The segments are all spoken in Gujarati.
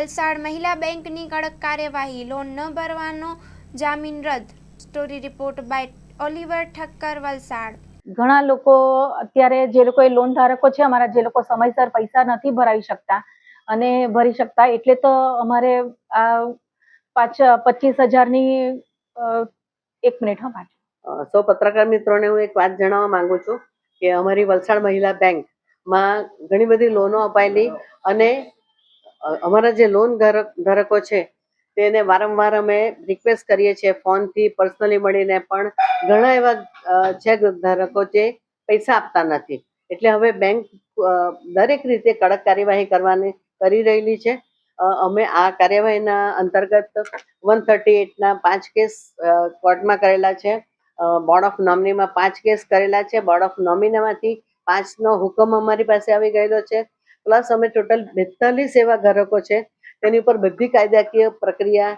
વલસાડ મહિલા બેંકની કડક કાર્યવાહી લોન ન ભરવાનો જામીન રદ story report by Oliver Thakkar Valsad. ઘણા લોકો અત્યારે જે લોકો લોન ધારકો છે અમારા જે લોકો સમયસર પૈસા નથી ભરાવી શકતા અને ભરી શકતા એટલે તો અમારે આ પાંચ પચીસ હજારની એક મિનિટ હા પાછું. સો પત્રકાર મિત્રોને હું એક વાત જણાવવા માંગુ છું કે અમારી વલસાડ મહિલા બેંકમાં ઘણી બધી લોનો અપાયેલી અને અમારા જે લોન ધારક છે, તેને વારંવાર અમે રિક્વેસ્ટ કરીએ છીએ ફોનથી પર્સનલી મળીને પણ ઘણા એવા ચેક ધારકો જે પૈસા આપતા નથી. એટલે હવે બેંક દરેક રીતે કડક કાર્યવાહી કરવાની, કરી રહેલી છે. અમે આ કાર્યવાહીના અંતર્ગત વન થર્ટી એટના પાંચ કેસ કોર્ટમાં કરેલા છે. બોર્ડ ઓફ નોમિનીમાં પાંચ કેસ કરેલા છે. બોર્ડ ઓફ નોમિનીમાંથી પાંચનો હુકમ અમારી પાસે આવી ગયેલો છે. પ્લસ અમે ટોટલ બેતાલીસ એવા ગ્રાહકો છે. તેની ઉપર બધી કાયદાકીય પ્રક્રિયા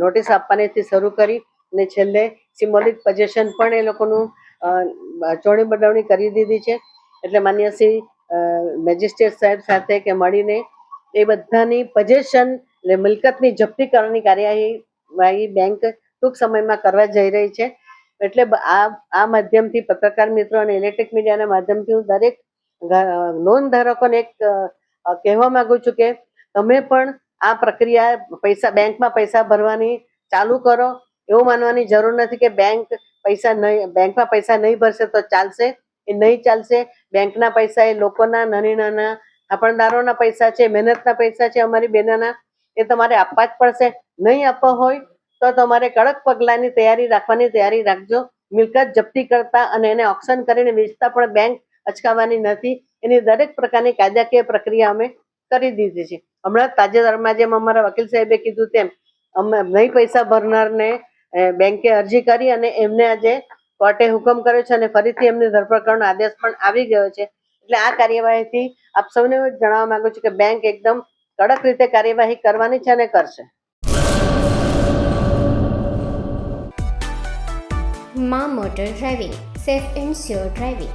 નોટિસ આપવાનીથી શરૂ કરી અને છેલ્લે સિમ્બોલિક પજેશન પણ એ લોકોનું ચોણી બદલણી કરી દીધી છે. એટલે માન્ય શ્રી મેજિસ્ટ્રેટ સાહેબ સાથે કે મળીને એ બધાની પજેશન એટલે મિલકતની જપ્તી કરવાની કાર્યવાહી બેંક ટૂંક સમયમાં કરવા જઈ રહી છે. એટલે આ આ માધ્યમથી પત્રકાર મિત્રો અને ઇલેક્ટ્રિક મીડિયાના માધ્યમથી હું દરેક લોન ધારકોને એક કહેવા માંગુ છું કે તમે પણ આ પ્રક્રિયા પૈસા, બેંકમાં પૈસા ભરવાની ચાલુ કરો. એવું માનવાની જરૂર નથી કે બેંક પૈસા નહીં બેંકમાં પૈસા નહીં ભરશે તો ચાલશે. એ નહીં ચાલશે. બેંકના પૈસા એ લોકોના નાની નાના થાપણદારોના પૈસા છે, મહેનતના પૈસા છે, અમારી બેનાના, એ તમારે આપવા જ પડશે. નહીં આપવા હોય તો તમારે કડક પગલાંની તૈયારી રાખવાની તૈયારી રાખજો. મિલકત જપ્તી કરતા અને એને ઓપ્શન કરીને વેચતા પણ બેંક અચકાવવાની નથી. એની દરેક પ્રકારની કાયદાકીય પ્રક્રિયા અમે કરી દીધી છે. હમણાં તાજેતરમાં જેમ અમારા વકીલ સાહેબે કીધું તેમ, અમે નહીં પૈસા ભરનારને બેંકે અરજી કરી અને એમને આજે કોર્ટે હુકમ કર્યો છે અને ફરીથી એમની ધરપકડ કરવાનો આદેશ પણ આવી ગયો છે. એટલે આ કાર્યવાહીથી આપ સૌને જણાવવા માંગુ છું કે બેંક એકદમ કડક રીતે કાર્યવાહી કરવાની છે અને કરશે. મા motor driving, safe and sure driving.